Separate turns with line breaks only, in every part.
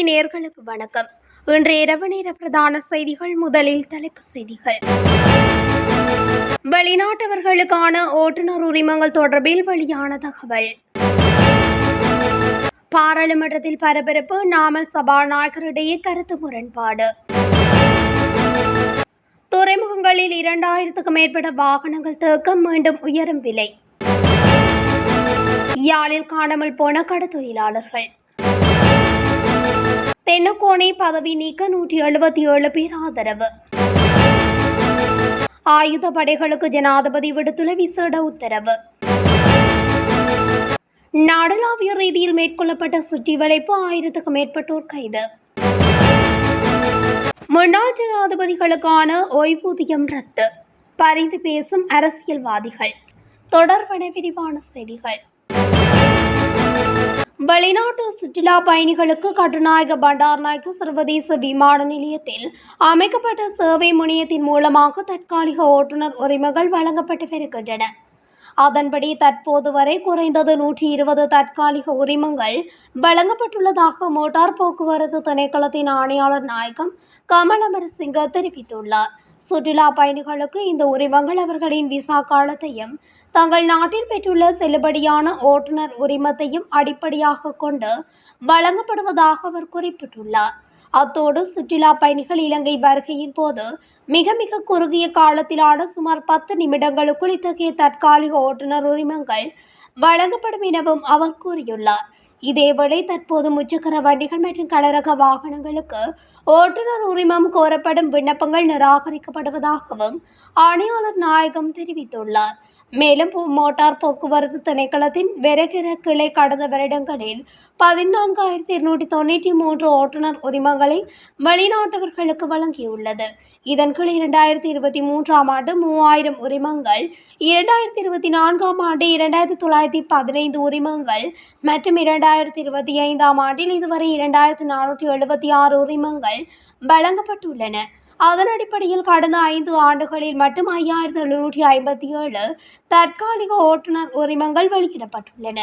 TV நேர்களுக்கு வணக்கம். இன்று இரவு நேர பிரதான செய்திகள் முதலில் தலைப்பு செய்திகள். வெளிநாட்டவர்களுக்கான ஓட்டுநர் உரிமங்கள் தொடர்பில் வெளியான தகவல். பாராளுமன்றத்தில் பரபரப்பு நாமல் சபாநாயகரிடையே கருத்து முரண்பாடு. துறைமுகங்களில் இரண்டாயிரத்துக்கும் மேற்பட்ட வாகனங்கள் தேக்கம் மீண்டும் உயரும் விலை. யாழில் காணாமல் போன கடத்தொழிலாளர்கள் தென்னக்கோணை பதவி நீக்க நூற்றி எழுபத்தி ஏழு பேர் ஆதரவு. ஆயுத படைகளுக்கு ஜனாதிபதி விடுத்துள்ள விசேட உத்தரவு. நாடளாவிய ரீதியில் மேற்கொள்ளப்பட்ட சுற்றி வளைப்பு ஆயிரத்துக்கும் மேற்பட்டோர் கைது. முன்னாள் ஜனாதிபதிகளுக்கான ஓய்வூதியம் ரத்து. பரிந்து பேசும் அரசியல்வாதிகள். தொடர்பன விரிவான செய்திகள். வெளிநாட்டு சுற்றுலா பயணிகளுக்கு கட்டுநாயக பண்டார்நாயக்க சர்வதேச விமான நிலையத்தில் அமைக்கப்பட்ட சேவை முனையத்தின் மூலமாக தற்காலிக ஓட்டுநர் உரிமைகள் வழங்கப்பட்டு வருகின்றன அதன்படி தற்போது வரை குறைந்தது நூற்றி இருபது தற்காலிக உரிமங்கள் வழங்கப்பட்டுள்ளதாக மோட்டார் போக்குவரத்து திணைக்களத்தின் ஆணையாளர் நாயகம் கமல் அமரசிங் தெரிவித்துள்ளார். சுற்றுலா பயணிகளுக்கு இந்த உரிமங்கள் அவர்களின் விசா காலத்தையும் தங்கள் நாட்டில் பெற்றுள்ள செல்லுபடியான ஓட்டுநர் உரிமத்தையும் அடிப்படையாக கொண்டு வழங்கப்படுவதாக அவர் குறிப்பிட்டுள்ளார். அத்தோடு சுற்றுலா பயணிகள் இலங்கை வருகையின் போது மிக மிக குறுகிய காலத்திலான சுமார் பத்து நிமிடங்களுக்குள் இத்தகைய தற்காலிக ஓட்டுநர் உரிமங்கள் வழங்கப்படும் எனவும் அவர் கூறியுள்ளார். இதேவேளை தற்போது முச்சக்கர வண்டிகள் மற்றும் கனரக வாகனங்களுக்கு ஓட்டுநர் உரிமம் கோரப்படும் விண்ணப்பங்கள் நிராகரிக்கப்படுவதாகவும் ஆணையாளர் நாயகம் தெரிவித்துள்ளார். மேலும் போ- மோட்டார் போக்குவரத்து திணைக்களத்தின் வெரகிர கிளை கடந்த வருடங்களில் பதினான்காயிரத்தி இருநூற்றி தொண்ணூற்றி மூன்று ஓட்டுநர் உரிமங்களை வெளிநாட்டவர்களுக்கு வழங்கியுள்ளது. இதன் கீழ் இரண்டாயிரத்தி இருபத்தி மூன்றாம் ஆண்டு மூவாயிரம் உரிமங்கள் இரண்டாயிரத்தி இருபத்தி நான்காம் ஆண்டு இரண்டாயிரத்தி தொள்ளாயிரத்தி பதினைந்து உரிமங்கள் மற்றும் இரண்டாயிரத்தி இருபத்தி ஐந்தாம் ஆண்டில் இதுவரை இரண்டாயிரத்தி நானூற்றி எழுபத்தி ஆறு உரிமங்கள் வழங்கப்பட்டுள்ளன. அதன் அடிப்படையில் கடந்த ஐந்து ஆண்டுகளில் மட்டும் ஐயாயிரத்தி எழுநூற்றி ஐம்பத்தி ஏழு தற்காலிக ஓட்டுநர் உரிமங்கள் வெளியிடப்பட்டுள்ளன.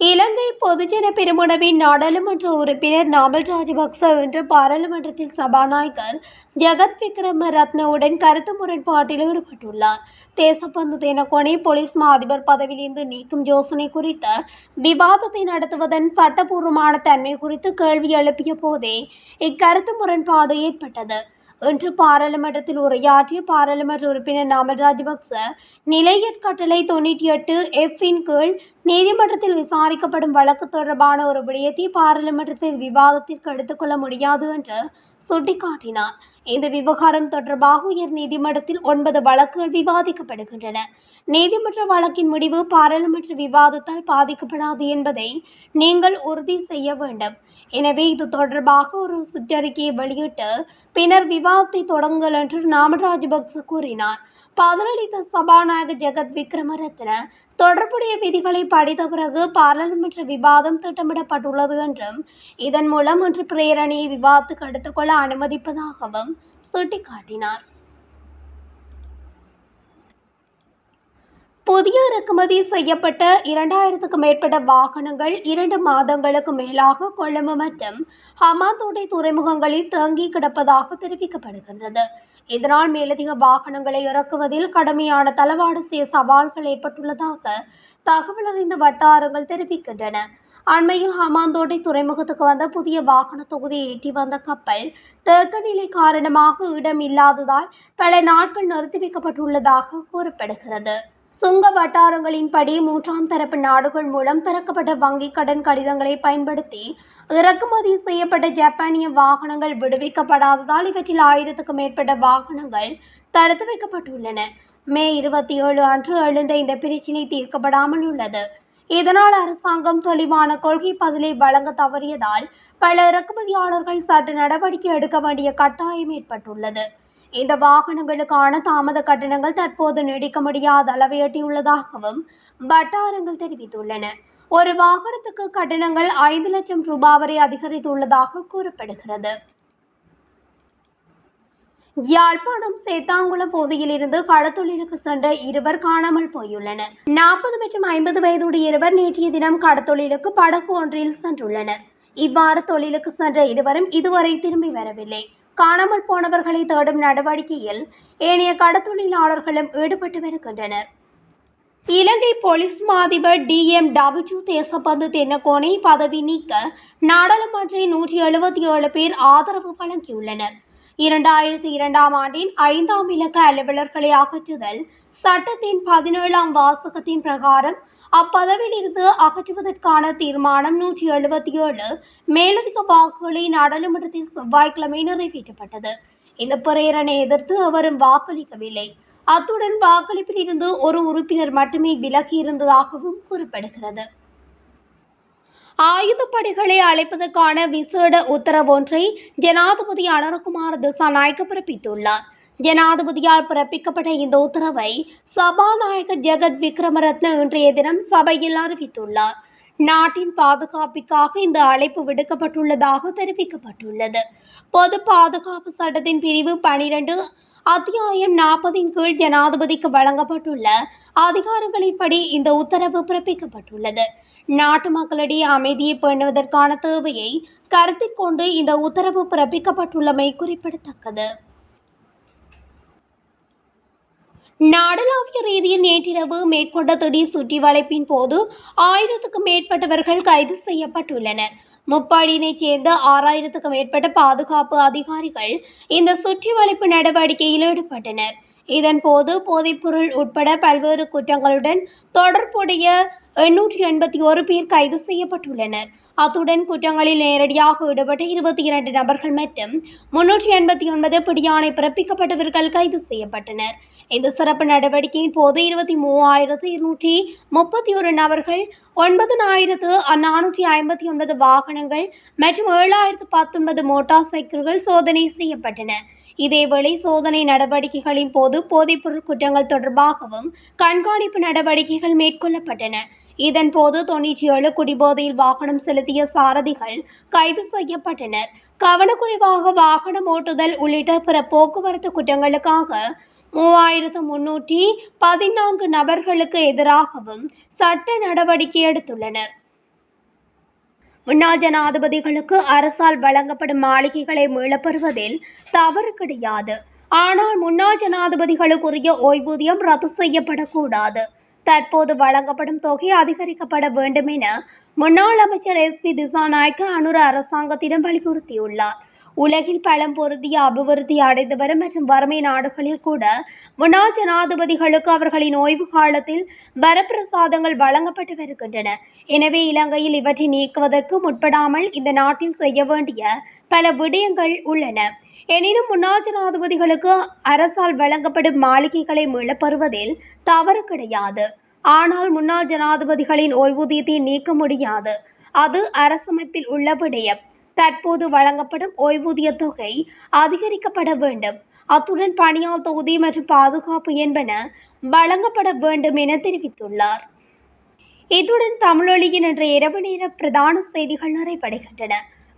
இலங்கை பொதுஜன பெருமுனவின் நாடாளுமன்ற உறுப்பினர் நாமல் ராஜபக்ச இன்று பாராளுமன்றத்தில் சபாநாயகர் ஜெகத் விக்ரம ரத்னவுடன் கருத்து முரண்பாட்டில் ஈடுபட்டுள்ளார். தேசப்பந்து தினக்கோணை போலீஸ் மா அதிபர் பதவியிலிருந்து நீக்கும் யோசனை குறித்த விவாதத்தை நடத்துவதன் சட்டபூர்வமான தன்மை குறித்து கேள்வி எழுப்பிய போதே இக்கருத்து முரண்பாடு ஏற்பட்டது. இன்று பாராளுமன்றத்தில் உரையாற்றிய பாராளுமன்ற உறுப்பினர் நாமல் ராஜபக்ச நிலையற் கட்டளை தொண்ணூற்றி எட்டு எஃப்பின் கீழ் நீதிமன்றத்தில் விசாரிக்கப்படும் வழக்கு தொடர்பான ஒரு விடயத்தை பாராளுமன்றத்தில் விவாதத்திற்கு எடுத்துக்கொள்ள முடியாது என்று சுட்டிக்காட்டினார். இந்த விவகாரம் தொடர்பாக உயர் நீதிமன்றத்தில் ஒன்பது வழக்குகள் விவாதிக்கப்படுகின்றன. நீதிமன்ற வழக்கின் முடிவு பாராளுமன்ற விவாதத்தால் பாதிக்கப்படாது என்பதை நீங்கள் உறுதி செய்ய வேண்டும். எனவே இது தொடர்பாக ஒரு சுற்றறிக்கையை வெளியிட்டு பின்னர் விவாதத்தை தொடங்குங்கள் என்று நாமல் ராஜபக்ச கூறினார். பதிலளித்த சபாநாயகர் ஜெகத் விக்ரமரத்ன தொடர்புடைய விதிகளை படித்த பிறகு பாராளுமன்ற விவாதம் திட்டமிடப்பட்டுள்ளது என்றும் இதன் மூலம் இன்று பிரேரணையை விவாதத்துக்கு எடுத்துக்கொள்ள அனுமதிப்பதாகவும் சுட்டிக்காட்டினார். புதிய இறக்குமதி செய்யப்பட்ட இரண்டாயிரத்துக்கும் மேற்பட்ட வாகனங்கள் இரண்டு மாதங்களுக்கு மேலாக கொழும்பு மற்றும் ஹமாந்தோட்டை துறைமுகங்களில் தேங்கி கிடப்பதாக தெரிவிக்கப்படுகின்றது. இதனால் மேலதிக வாகனங்களை இறக்குவதில் கடுமையான தளவாட சவால்கள் ஏற்பட்டுள்ளதாக தகவல் அறிந்த வட்டாரங்கள் தெரிவிக்கின்றன. அண்மையில் ஹமாந்தோட்டை துறைமுகத்துக்கு வந்த புதிய வாகன தொகுதியை ஏற்றி வந்த கப்பல் தேக்க நிலை காரணமாக இடம் இல்லாததால் பல நாட்கள் நிறுத்தி வைக்கப்பட்டுள்ளதாக கூறப்படுகிறது. சுங்க வட்டாரங்களின்படி மூன்றாம் தரப்பு நாடுகள் மூலம் திறக்கப்பட்ட வங்கி கடன் கடிதங்களை பயன்படுத்தி இறக்குமதி செய்யப்பட்ட ஜப்பானிய வாகனங்கள் விடுவிக்கப்படாததால் இவற்றில் ஆயிரத்துக்கும் மேற்பட்ட வாகனங்கள் தடுத்து வைக்கப்பட்டுள்ளன. மே இருபத்தி ஏழு அன்று எழுந்த இந்த பிரச்சினை தீர்க்கப்படாமல் உள்ளது. இதனால் அரசாங்கம் தெளிவான கொள்கை பதிலை வழங்க தவறியதால் பல இறக்குமதியாளர்கள் சட்ட நடவடிக்கை எடுக்க வேண்டிய கட்டாயம் ஏற்பட்டுள்ளது. இந்த வாகனங்களுக்கான தாமத கட்டணங்கள் தற்போது நீடிக்க முடியாத அளவை எட்டியுள்ளதாகவும் வட்டாரங்கள் தெரிவித்துள்ளன. ஒரு வாகனத்துக்கு கட்டணங்கள் ஐந்து லட்சம் ரூபாய் வரை அதிகரித்துள்ளதாக கூறப்படுகிறது. யாழ்ப்பாணம் சேத்தாங்குளம் பகுதியிலிருந்து கடத்தொழிலுக்கு சென்ற இருவர் காணாமல் போயுள்ளனர். நாற்பது மற்றும் ஐம்பது வயதுடைய இருவர் நேற்றைய தினம் கடத்தொழிலுக்கு படகு ஒன்றில் சென்றுள்ளனர். இவ்வாறு தொழிலுக்கு சென்ற இருவரும் இதுவரை திரும்பி வரவில்லை. காணாமல் போனவர்களை தேடும் நடவடிக்கையில் ஏனைய கடத்தொழிலாளர்களும் ஈடுபட்டு வருகின்றனர். இலங்கை police மாதிபர் TM T. M. W. Deshabandu தென்னகோனை பதவி நீக்க நாடாளுமன்ற நூற்றி எழுபத்தி ஏழு பேர் ஆதரவு வழங்கியுள்ளனர். இரண்டாயிரத்தி இரண்டாம் ஆண்டின் ஐந்தாம் இலக்க அலுவலர்களை அகற்றுதல் சட்டத்தின் பதினேழாம் வாசகத்தின் பிரகாரம் அப்பதவியிலிருந்து அகற்றுவதற்கான தீர்மானம் நூற்றி எழுபத்தி ஏழு மேலதிக வாக்குகளை நாடாளுமன்றத்தில் செவ்வாய்க்கிழமை நிறைவேற்றப்பட்டது. இந்த பிரேரணை எதிர்த்து அவரும் வாக்களிக்கவில்லை. அத்துடன் வாக்களிப்பில் இருந்து ஒரு உறுப்பினர் மட்டுமே விலகி இருந்ததாகவும் கூறப்படுகிறது. ஆயுதப்படைகளை அழைப்பதற்கான விசேட உத்தரவொன்றை ஜனாதிபதி அனர்குமார் திசாநாயக்க பிறப்பித்துள்ளார். ஜனாதிபதியால் பிறப்பிக்கப்பட்ட இந்த உத்தரவை சபாநாயகர் ஜெகத் விக்ரமரத்ன இன்றைய தினம் சபையில் அறிவித்துள்ளார். நாட்டின் பாதுகாப்பிற்காக இந்த அழைப்பு விடுக்கப்பட்டுள்ளதாக தெரிவிக்கப்பட்டுள்ளது. பொது பாதுகாப்பு சட்டத்தின் பிரிவு பனிரெண்டு அத்தியாயம் நாற்பதின் கீழ் ஜனாதிபதிக்கு வழங்கப்பட்டுள்ள அதிகாரங்களின்படி இந்த உத்தரவு பிறப்பிக்கப்பட்டுள்ளது. நாட்டு மக்களிடையே அமைதியை பேணுவதற்கான தேவையை கருத்தில் கொண்டு இந்த உத்தரவு பிறப்பிக்கப்பட்டுள்ளமை குறிப்பிடத்தக்கது. நாடளாவிய ரீதியில் நேற்றிரவு மேற்கொண்ட திடீர் சுற்றி வளைப்பின் போது ஆயிரத்துக்கும் மேற்பட்டவர்கள் கைது செய்யப்பட்டுள்ளனர். முப்பாடியினைச் சேர்ந்த ஆறாயிரத்துக்கும் மேற்பட்ட பாதுகாப்பு அதிகாரிகள் இந்த சுற்றி வளைப்பு நடவடிக்கையில் ஈடுபட்டனர். இதன்போது போதைப்பொருள் உட்பட பல்வேறு குற்றங்களுடன் தொடர்புடைய எண்ணூற்றி எண்பத்தி ஒரு பேர் கைது செய்யப்பட்டுள்ளனர். அத்துடன் குற்றங்களில் நேரடியாக ஈடுபட்ட இருபத்தி இரண்டு நபர்கள் மற்றும் முன்னூற்றி எண்பத்தி ஒன்பது பிடியாணை பிறப்பிக்கப்பட்டவர்கள் கைது செய்யப்பட்டனர். இந்த சிறப்பு நடவடிக்கையின் போது இருபத்தி மூவாயிரத்து இருநூற்றி முப்பத்தி ஒரு நபர்கள் ஒன்பதனாயிரத்து நானூற்றி ஐம்பத்தி ஒன்பது வாகனங்கள் மற்றும் ஏழாயிரத்து பத்தொன்பது மோட்டார் சைக்கிள்கள் சோதனை செய்யப்பட்டன. இதேவேளை சோதனை நடவடிக்கைகளின் போது போதைப்பொருள் குற்றங்கள் தொடர்பாகவும் கண்காணிப்பு நடவடிக்கைகள் மேற்கொள்ளப்பட்டன. இதன்போது தொன்னூற்றி ஏழு குடிபோதையில் வாகனம் செலுத்திய சாரதிகள் கைது செய்யப்பட்டனர். கவனக்குறைவாக வாகனம் ஓட்டுதல் உள்ளிட்ட பிற போக்குவரத்து குற்றங்களுக்காக மூவாயிரத்து முன்னூற்றி பதினான்கு நபர்களுக்கு எதிராகவும் சட்ட நடவடிக்கை எடுத்துள்ளனர். முன்னாள் ஜனாதிபதிகளுக்கு அரசால் வழங்கப்படும் மாளிகைகளை மீளப்பெறுவதில் தவறு கிடையாது. ஆனால் முன்னாள் ஜனாதிபதிகளுக்குரிய ஓய்வூதியம் ரத்து செய்யப்படக்கூடாது. தற்போது வழங்கப்படும் தொகை அதிகரிக்கப்பட வேண்டும் என முன்னாள் அமைச்சர் எஸ் பி திசாநாயக்க அனுர அரசாங்கத்திடம் வலியுறுத்தியுள்ளார். உலகில் பலம் பொருந்திய அபிவிருத்தி அடைந்து வரும் மற்றும் வறுமை நாடுகளில் கூட முன்னாள் ஜனாதிபதிகளுக்கு அவர்களின் ஓய்வு காலத்தில் வரப்பிரசாதங்கள் வழங்கப்பட்டு வருகின்றன. எனவே இலங்கையில் இவற்றை நீக்குவதற்கு முற்படாமல் இந்த நாட்டில் செய்ய வேண்டிய பல விடயங்கள் உள்ளன. எனினும் முன்னாள் ஜனாதிபதிகளுக்கு அரசால் வழங்கப்படும் மாளிகைகளை மீளப்பெறுவதில் தவறு கிடையாது. ஆனால் முன்னாள் ஜனாதிபதிகளின் ஓய்வூதியத்தை நீக்க முடியாது. அது அரசமைப்பில் உள்ள விடயம். தற்போது வழங்கப்படும் ஓய்வூதிய தொகை அதிகரிக்கப்பட வேண்டும். அத்துடன் பணியால் தொகுதி மற்றும் பாதுகாப்பு என்பன வழங்கப்பட வேண்டும் என தெரிவித்துள்ளார். இத்துடன் தமிழொலியின் என்ற இரவு நேர பிரதான செய்திகள் நிறைவடைகின்றன.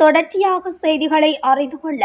தொடர்ச்சியாக செய்திகளை அறிந்து கொள்ள